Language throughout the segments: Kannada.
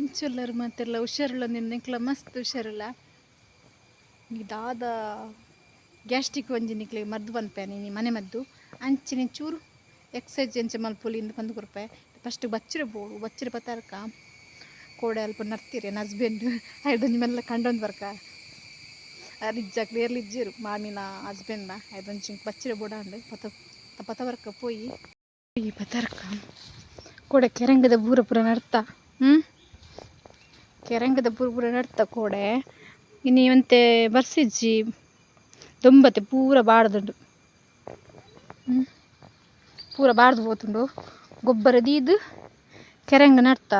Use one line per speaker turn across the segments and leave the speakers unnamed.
ಇಂಚುಲ್ಲರು ಮತ್ತೆಲ್ಲ ಹುಷಾರಿಲ್ಲ ನಿನ್ನೆಕ್ಲ ಮಸ್ತ್ ಹುಷಾರಿಲ್ಲ. ಇದಾದ ಗ್ಯಾಸ್ಟ್ರಿಕ್ ಒಂಜಿ ನಿಕ್ಲೆ ಮದ್ದು ಬಂದ್ಪೇನೆ ನೀ ಮನೆ ಮದ್ದು. ಅಂಚಿನ ಚೂರು ಎಕ್ಸೈಸ್ ಎಂಚ ಮಲ್ಪುಲಿಂದ ಬಂದು ಕೊಡ್ಪೆ. ಫಸ್ಟ್ ಬಚ್ಚಿರ ಬೋಡು ಬಚ್ಚಿರ ಬತ್ತಾರಕ ಕೋಡೆ ಅಲ್ಪ ನರ್ತೀರಿ ನನ್ನ ಹಸ್ಬೆಂಡ್ ಐದೊಂಜಿ ಮೆಲ್ಲ ಕಂಡೊಂದು ಬರ್ಕ. ರಿಜ್ಜ ಕ್ಲಿಯರ್ಲಿ ಇಜ್ಜಿರು ಮಾಮಿನ, ಹಸ್ಬೆಂಡ್ನ ಐದೊಂಜಿ ಬಚ್ಚಿರ ಅಂದೆ. ಪತ ಪತ ಬರ್ಕ ಪೋಯಿ. ಈ ಪತ್ತಾರ್ಕ ಕೋಡೆ ಕೆರಂಗದ ಬೂರ ಪೂರ ನರ್ತ ಹ್ಞೂ ಕೆರಂಗದ ಪೂರ ನಡ್ತ ಕೋಡೆ. ಇನ್ನು ಒಂತೆ ಬರ್ಸಿಜ್ಜಿ, ದೊಂಬತ್ತೆ ಪೂರ ಬಾಡ್ದುಂಡು ಪೂರ ಬಾಡ್ದು ಪೋತುಂಡು ಗೊಬ್ಬರ ದೀದು, ಕೆರಂಗ ನಡ್ತ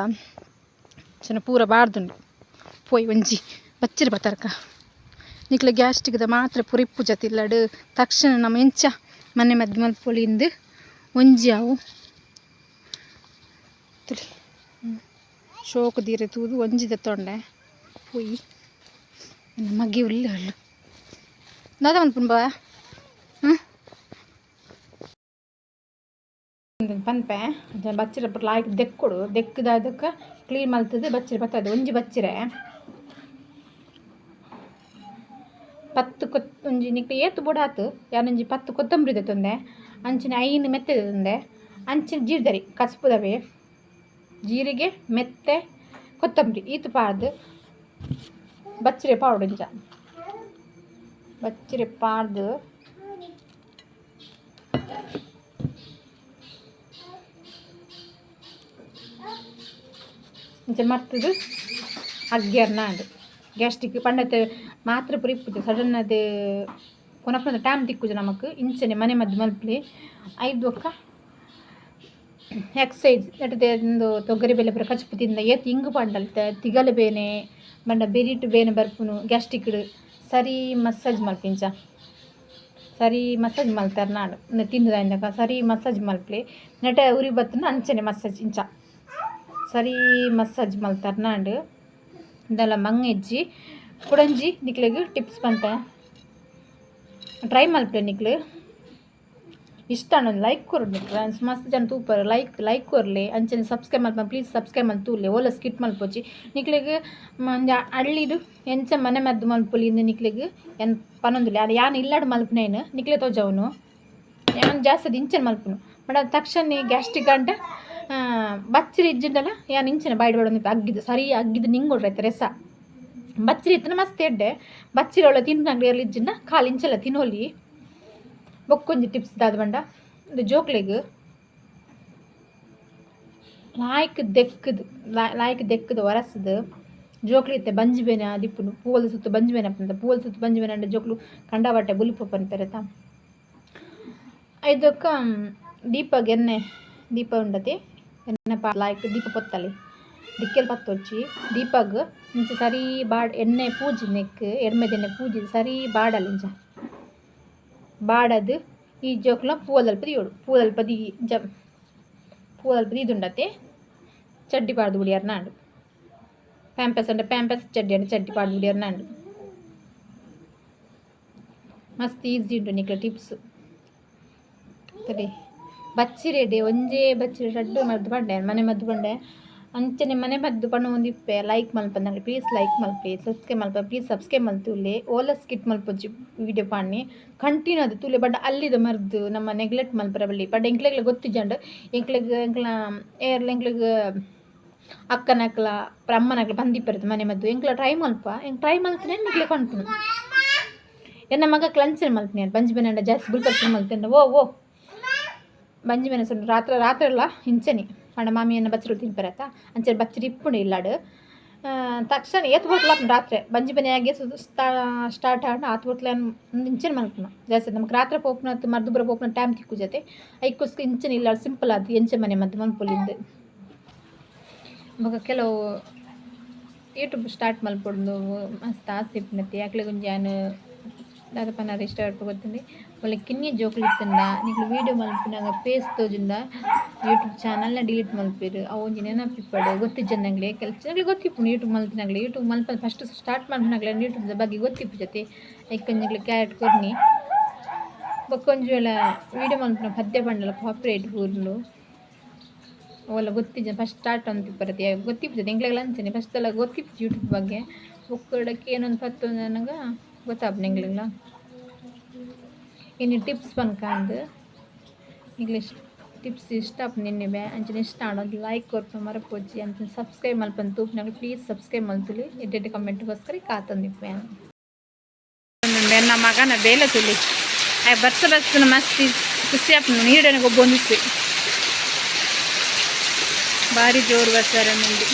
ಚೆನ್ನ ಪೂರ ಬಾಡ್ದುಂಡು ಪೋಯ್ ಒಂಜಿ ಬಚ್ಚಿರ ಬತ್ತರ್ಕ ನಿಕ್ಲ ಗ್ಯಾಸ್ಟಿಕ್ದ ಮಾತ್ರ ಪೂರ ಇಪ್ಪು ಜತಿಲ್ಲಡು ತಕ್ಷಣ ನಮ್ಮ ಎಂಚ ಮನೆ ಮದ್ದು ಮಲ್ಪೊಲಿಂದು ಒಂಜಿ ಅವು. ತಿಳಿ. ಶೋಕು ದೀರೆ ತೂದು ಒಂಜಿ ತೊಂಡೆ. ಪೋಯಿ. ಮಗ್ಗಿ ಉಳ್ಳಿ ಹಳ್ಳು ನೋದ ಒಂದು ಪುಂಬ. ಪನ್ಪೆ. ಬಚ್ಚಿರ ಲಾಯ್ಕ್ ದೆಕ್ಕುಡು ದೆಕ್ಕದ ಅದಕ್ಕೆ ಕ್ಲೀನ್ ಮಲ್ತದೆ ಬಚ್ಚಿರ ಬರ್ತದೆ ಒಂಜಿ ಬಚ್ಚಿರೆ. ಪತ್ತು ಕೊತ್ ಒಂಜಿ ನಿಕ್ಲೆ ಏತು ಬುಡಾತು ಯಾನೊಂಜಿ ಪತ್ತು ಕೊತ್ತಂಬರಿ ತಂದೆ. ಅಂಚಿನ ಐನು ಮೆತ್ತೆ ತಂದೆ. ಅಂಚಿನ ಜೀರ್ದರಿ ಕಸ್ಪುದವೆ ಜೀರಿಗೆ, ಮೆತ್ತೆ, ಕೊತ್ತಂಬರಿ. ಈತು ಪಾಡ್ದು ಬಚ್ಚಿರೆ ಪಾವುಡು ಇಂಚ ಬಚ್ಚಿರೆ ಪಾಡ್ದು ಇಂಚ ಮರ್ತದು ಅಗ್ಗ್ಯಾರ್ನ ಅದು. ಗ್ಯಾಸ್ಟಿಕ್ ಪಂಡತ್ತೆ ಮಾತ್ರ ಪುರಿ ಇಪ್ಪುದು ಸಡನ್ ಅದು ಕೊನಪುನ ಟೈಮ್ ತಿಕ್ಕುದು ನಮಕ್. ಇಂಚನೆ ಮನೆ ಮದ್ದು ಮಲ್ಪಲಿ ಐದು ಒಕ್ಕ ಎಕ್ಸೈಸ್ ತೊಗರಿ ಬೆಲೆ ಪೂರ ಕಚ್ಪು ತಿಂದ ಏತ್ ಇಂಗು ಪಂಡಲ್ ತಿಗಲ್ ಬೇನೆ ಬಂಡ ಬೆರಿಟ್ ಬೇನೆ ಬರ್ಪುನು ಗ್ಯಾಸ್ಟಿಕ್ ಸರಿ ಮಸಾಜ್ ಮಲ್ಪಿಂಚ. ಸರಿ ಮಸಾಜ್ ಮಲ್ತಾರೆ ನಾಡು ಅಂದಾಗ ಸರಿ ಮಸಾಜ್ ಮಲ್ಪಲಿ, ನೆಟ ಉರಿ ಬತ್ತನ ಅಂಚನೆ ಮಸಾಜ್ ಇಂಚ. ಸರಿ ಮಸಾಜ್ ಮಲ್ತಾರೆ ನಾಡು, ಇದೆಲ್ಲ ಮಂಗೆಜ್ಜಿ ಕುಡಂಜಿ ನಿಕ್ಲಿಗೆ ಟಿಪ್ಸ್ ಬಂತ. ಟ್ರೈ ಮಲ್ಪೆ ನಿಕ್ಲು. ಇಷ್ಟ ಅನ್ನೋದು ಲೈಕ್ ಕೊರ್ಡು ಫ್ರೆಂಡ್ಸ್ ಮಸ್ತ್ ಜನ ತೂಪರ್. ಲೈಕ್ ಲೈಕ್ ಕೊರ್ಲಿ ಅಂಚನೆ ಸಬ್ಸ್ಕ್ರೈಬ್ ಮಲ್ಪ ಪ್ಲೀಸ್ ಸಬ್ಸ್ಕ್ರೈಬ್ ಮಲ್ತು ತೂಲೆ ಓಲ ಸ್ಕಿಟ್ ಮಲ್ಪೋಚಿ ನಿಕ್ಲೆಗ್ ಮಂಜ ಅಳ್ಳಿಡು ಎಂಚ ಮನೆ ಮದ್ದು ಮಲ್ಪೊಲಿ ಇಂದ ನಿಕ್ಲೆಗ್ ಎನ್ ಪನೊಂದುಲೆ ಅದು ಯಾನ್ ಇಲ್ಲಾಡು ಮಲ್ಪನೇನು ನಿಕ್ಲೆ ತೋಜವನು. ಯಾನ್ ಜಾಸ್ತಿ ಇಂಚನೆ ಮಲ್ಪನು. ಬಟ್ ಅದು ತಕ್ಷಣ ಗ್ಯಾಸ್ಟ್ರಿಕ್ ಅಂಟ ಬಚ್ಚರಿ ಇಜ್ಜಿಂಡಲ್ಲ ಇಂಚನೆ ಬಾಯ್ಡ್ ಬಡ ಅಗ್ಗಿದ್ದು ಸರಿ ಅಗ್ಗಿದ್ದು ನಿಂಗೊಡ್ರೈತೆ ರೆಸ. ಬಚ್ಚರಿ ಇತ್ತನ ಮಸ್ತ್ ಎಡ್ಡೆ. ಬಚ್ಚಿರೊಳ ತಿನ್ನಂಗ್ಲಿ ಎರ್ಲಿ ಇಜ್ಜಿನ ಕಾಲು ಇಂಚೆಲ್ಲ ತಿನ್ನೋಲಿ. ಬೊಕ್ಕೊಂಜಿ ಟಿಪ್ಸ್ ದಾದ ಬಂಡ. ಇದು ಜೋಕ್ಲೆಗ್ ಲಾಯ್ಕ್ ದೆಕ್ಕದು ಲಾಯ್ಕ್ ದೆಕ್ಕದು ಒರಸದು ಜೋಕ್ಲಿ ಇತ್ತೆ, ಬಂಜಿ ಬೇನೆ ದಿಪ್ಪುನು, ಪೂವಲ್ ಸುತ್ತು ಬಂಜಿ ಬೇನೆ ಪೂವಲ್ ಸುತ್ತು ಬಂಜಿ ಬೇನೆ ಜೋಕ್ಲು ಕಂಡಾವಟ್ಟೆ ಬುಲಿಪಪ್ಪ ಅಂತಾರೆತ ಐದಕ್ಕ ದೀಪಗ್ ಎಣ್ಣೆ ದೀಪ ಉಂಡತಿ. ಎಣ್ಣೆ ಪಾ ಲಾಯ್ಕ್ ದೀಪ ಪೊತ್ತಲಿ. ದಿಕ್ಕೆಲ್ ಪತ್ತೊಚ್ಚಿ ದೀಪಗ್ ಇಂಚ ಸರಿ ಬಾಡ್ ಎಣ್ಣೆ ಪೂಜಿ ನೆಕ್ ಎಣ್ಣೆದೆಣ್ಣೆ ಪೂಜಿ ಸರಿ ಬಾಡಲ್ಲ ಇಂಚ ಬಾಡದು ಈ ಜೋಕ್ಲ ಪೂವಲ್ಪ ದಿಯೋಡು ಪೂವಲ್ಪ ದಿ ಇಂಚ ಪೂವಲ್ಪ ದೀದುಂಡತೆ ಚಡ್ಡಿ ಪಾಡ್ದು ಬಿಡಿಯಾರ ನಾಡು ಪ್ಯಾಂಪಸ್ ಅಂದ್ರೆ ಪ್ಯಾಂಪಸ್ ಚಡ್ಡಿ ಅಂದ್ರೆ ಚಡ್ಡಿ ಪಾಡ್ದು ಬಿಡಿಯಾರ ನಾಡು ಮಸ್ತ್ ಈಸಿ ಉಂಟು ನಿಕ್ಲ ಟಿಪ್ಸ್ ಸರಿ ಬಚ್ಚಿರೆಡೆ ಒಂಜೇ ಬಚ್ಚಿರೆ ರಡ್ಡು ಮದ್ದು ಪಂಡೆ ಮನೆ ಮದ್ದು ಪಂಡೆ ಅಂಚನೆ ಮನೆ ಮದ್ದು ಒಂದು ಇಪ್ಪೆ. ಲೈಕ್ ಮಲ್ಪಂದಂಗೆ ಪ್ಲೀಸ್ ಲೈಕ್ ಮಲ್ಪೆ. ಸಬ್ಸ್ಕ್ರೈಬ್ ಮಲ್ಪ. ಪ್ಲೀಸ್ ಸಬ್ಸ್ಕ್ರೈಬ್ ಮಲ್ತುಲ್ಲೆ ಓಲ ಸ್ಕಿಟ್ ಮಲ್ಪೊಚ್ಚಿ ವಿಡಿಯೋ ಪಾಣಿ ಕಂಟಿನ್ಯೂ ಅದು ತುಲೆ ಬಟ್ ಅಲ್ಲಿದ ಮರ್ದು ನಮ್ಮ ನೆಗ್ಲೆಕ್ಟ್ ಮಲ್ಪರ ಬಳ್ಳಿ ಬಟ್ ಎಂಕ್ಲೆಗ್ಲ ಗೊತ್ತಿಜಂಡು ಎಂಕ್ಲೆಗ್ ಎಂಕ್ಲ ಏರ್ಲ ಎಂಕ್ಲೆಗ್ ಅಕ್ಕನಕ್ಲ ಅಮ್ಮನಕ್ಲ ಬಂದಿಪ್ಪರದು ಮನೆ ಮದ್ದು. ಎಂಕ್ಲ ಟ್ರೈ ಮಲ್ಪ ಎಂಕ್ ಟ್ರೈ ಮಲ್ತನೆ ಎಂಕ್ಲೆ ಕೊಂಡ್ಪುನು ಎನ್ನ ಮಗ ಕ್ಲಂಚರ್ ಮಲ್ತನೆ ಬಂಜಿ ಬೆನಂಡ ಜಾಸ್ತಿ ಬುಲ್ಪರ್ಸನ್ ಮಲ್ತಂಡ ಓ ಓ. ಬಂಜಿ ಸಣ್ಣ ರಾತ್ರ ರಾತ್ರಿ ಅಲ್ಲ, ಹಿಂಚನಿ. ಮಾಮಿಯನ್ನ ಬಚ್ಚರು ತಿನ್ಪರತ್ತ ಅಂಚೆ ಬಚ್ಚರಿ ಇಪ್ಪುಂಡು ಇಲ್ಲಾಡು. ತಕ್ಷಣ ಏತ್ ಬೊಟ್ಲ ರಾತ್ರಿ. ಬಂಜಿ ಬೆನೆಯಾಗೆ ಸ್ಟಾರ್ಟ್ ಆಡ ಆತ್ ಬೊಟ್ಲ ಇಂಚನೆ ಮಲ್ಪುನ ಜಾಸ್ತಿ ನಮ್ಗೆ ರಾತ್ರಿ ಪೋಪುನ ಮರ್ದುಬರ ಪೋಪುನ ಟೈಮ್ ತಿಕ್ಕು ಜೊತೆ. ಐಕ್ಕೋಸ್ಕರ ಇಂಚನೆ ಇಲ್ಲ ಸಿಂಪಲ್ ಆದ್ ಎಂಚೆ ಮನೆ ಮದ್ದು ಮಲ್ಪೊಲಿಂದು ಮಗ ಕೆಲವು ಯೂಟ್ಯೂಬ್ ಸ್ಟಾರ್ಟ್ ಮಲ್ಪೊಂದು ಮಸ್ತ್ ಆಸೆ ಇಪ್ಪುನತ್ತೆ ಯಾಕ್ಲೆ దాదాపు నా రిజిస్టర్ అయిపోతుంది వాళ్ళకి కిన్ని జోకులు ఇస్తుందా నీకు వీడియో మలుపునాక ಫೇಸ್ ತೋಜಿಂದ. ಯೂಟ್ಯೂಬ್ ಚಾನಲ್ನ ಡಿಲೀಟ್ ಮಲ್ಪಿರು. ಅವನ ಪಿಪ್ಪಡು ಗೊತ್ತಿಜ್ಜಂದಂಗ್ಲೆ ಕೆಲಸ ನಂಗೆ ಗೊತ್ತಿಪ್ಪು ಯೂಟ್ಯೂಬ್ ಮಲ್ತಿನಾಗ್ಲೆ ಯೂಟ್ಯೂಬ್ ಮಲ್ಪ ಫಸ್ಟ್ ಸ್ಟಾರ್ಟ್ ಮಾಡ್ನಾಗ್ಲೆ ದ ಬಗ್ಗೆ ಗೊತ್ತಿಪ್ಪು ಜೊತೆ. ಯಾಕಂಜಗ್ಲೆ ಕ್ಯಾರೆಟ್ ಕೊರ್ನಿ ಬಕ್ಕೊಂಜು ಎಲ್ಲ ವೀಡಿಯೋ ಮಲ್ಪಿನ ಪದ್ಯ ಪಂಡಲ ಕಾಪರೇಟ್ ಊರ್ಲು ಅವೆಲ್ಲ ಗೊತ್ತಿಜ್ಜ ಫಸ್ಟ್ ಸ್ಟಾರ್ಟ್ ಅಂತ ಬರುತ್ತೆ. ಗೊತ್ತಿಪ್ಪು ಜೊತೆ ಹೆಂಗ್ಲೆಲ್ಲ ಫಸ್ಟ್ ಎಲ್ಲ ಗೊತ್ತಿಪ್ಪು ಯೂಟ್ಯೂಬ್ ಬಗ್ಗೆ. ಒಕ್ಕಡಕ್ಕೆ ಏನೊಂದು ಪತ್ತು ಗೊತ್ತಾಪ್ ಎಂಗ್ಲೆಲ್ಲ ಇನ್ನು ಟಿಪ್ಸ್ ಬಂದ್ಕಂಡು ಇಂಗ್ಲೀಷ್ ಟಿಪ್ಸ್ ಇಷ್ಟ ನಿನ್ನೆ ಅಂಚಿನ ಇಷ್ಟ ಆಡೋದು ಲೈಕ್ ಕೊರ್ಪ ಮರಪೋಜಿ ಅಂತ ಸಬ್ಸ್ಕ್ರೈಬ್ ಮಲ್ಪಂದು ತೂಪ್ನಾಗ ಪ್ಲೀಸ್ ಸಬ್ಸ್ಕ್ರೈಬ್ ಮಲ್ತುಲಿ. ಎಡ್ಡೆಡ್ಡೆ ಕಮೆಂಟ್ಗೋಸ್ಕರ ಕಾತಂದಿಪ್ಪೆ ನನ್ನ ಮಗನ ಬೇಲೆ ತುಲಿ. ಬರ್ಸ ಬರ್ಸನ ಮಸ್ತಿ ಖುಷಿ ಆಪ್ನು ನೀಡನೆ ಒಬ್ಬೊಂದಿತ್ತು ಭಾರಿ ಜೋರು ಬರ್ತಾರೆ ಮಂದಿ.